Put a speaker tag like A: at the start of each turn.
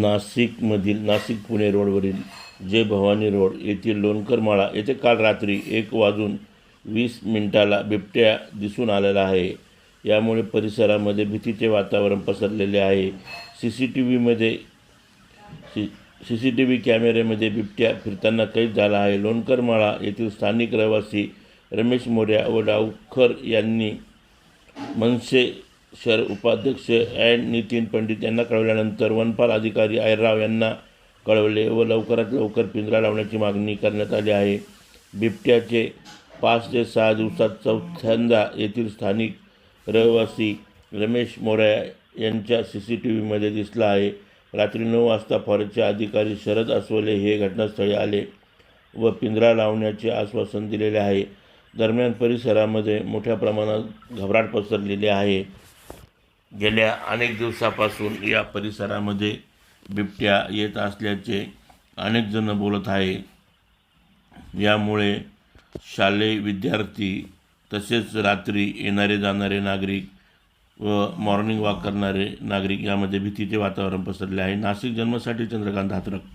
A: नाशिकमधील नाशिक पुणे रोडवरील जय भवानी रोड येथील लोणकरमाळा येथे काल रात्री एक वाजून वीस मिनिटाला बिबट्या दिसून आलेला आहे. यामुळे परिसरामध्ये भीतीचे वातावरण पसरलेले आहे. सी सी टी व्हीमध्ये C C C T V कॅमेऱ्यामध्ये बिबट्या फिरताना कैद झाला आहे. लोणकरमाळा येथील स्थानिक रहिवासी रमेश मोर्या व डावखर यांनी मनसे सर उपाध्यक्ष अँड नितीन पंडित यांना कळवल्यानंतर वनपाल अधिकारी आयराव यांना कळवले व लवकरात लवकर पिंजरा लावण्याची मागणी करण्यात आली आहे. बिबट्याचे पाच ते सहा दिवसात चौथ्यांदा येथील स्थानिक रहिवासी रमेश मोऱ्या यांच्या सी सी टी व्हीमध्ये दिसला आहे. रात्री नऊ वाजता फॉरेस्टचे अधिकारी शरद अस्वले हे घटनास्थळी आले व पिंजरा लावण्याचे आश्वासन दिलेले आहे. दरम्यान परिसरामध्ये मोठ्या प्रमाणात घबराट पसरलेली आहे. गेल्या अनेक दिवसापासून या परिसरामध्ये बिबट्या येत असल्याचे अनेक जण बोलत आहे. यामुळे शालेय विद्यार्थी तसेच रात्री येणारे जाणारे नागरिक व मॉर्निंग वॉक करणारे नागरिक यामध्ये भीतीचे वातावरण पसरले आहे. नाशिक जन्मसाठी चंद्रकांत हातरक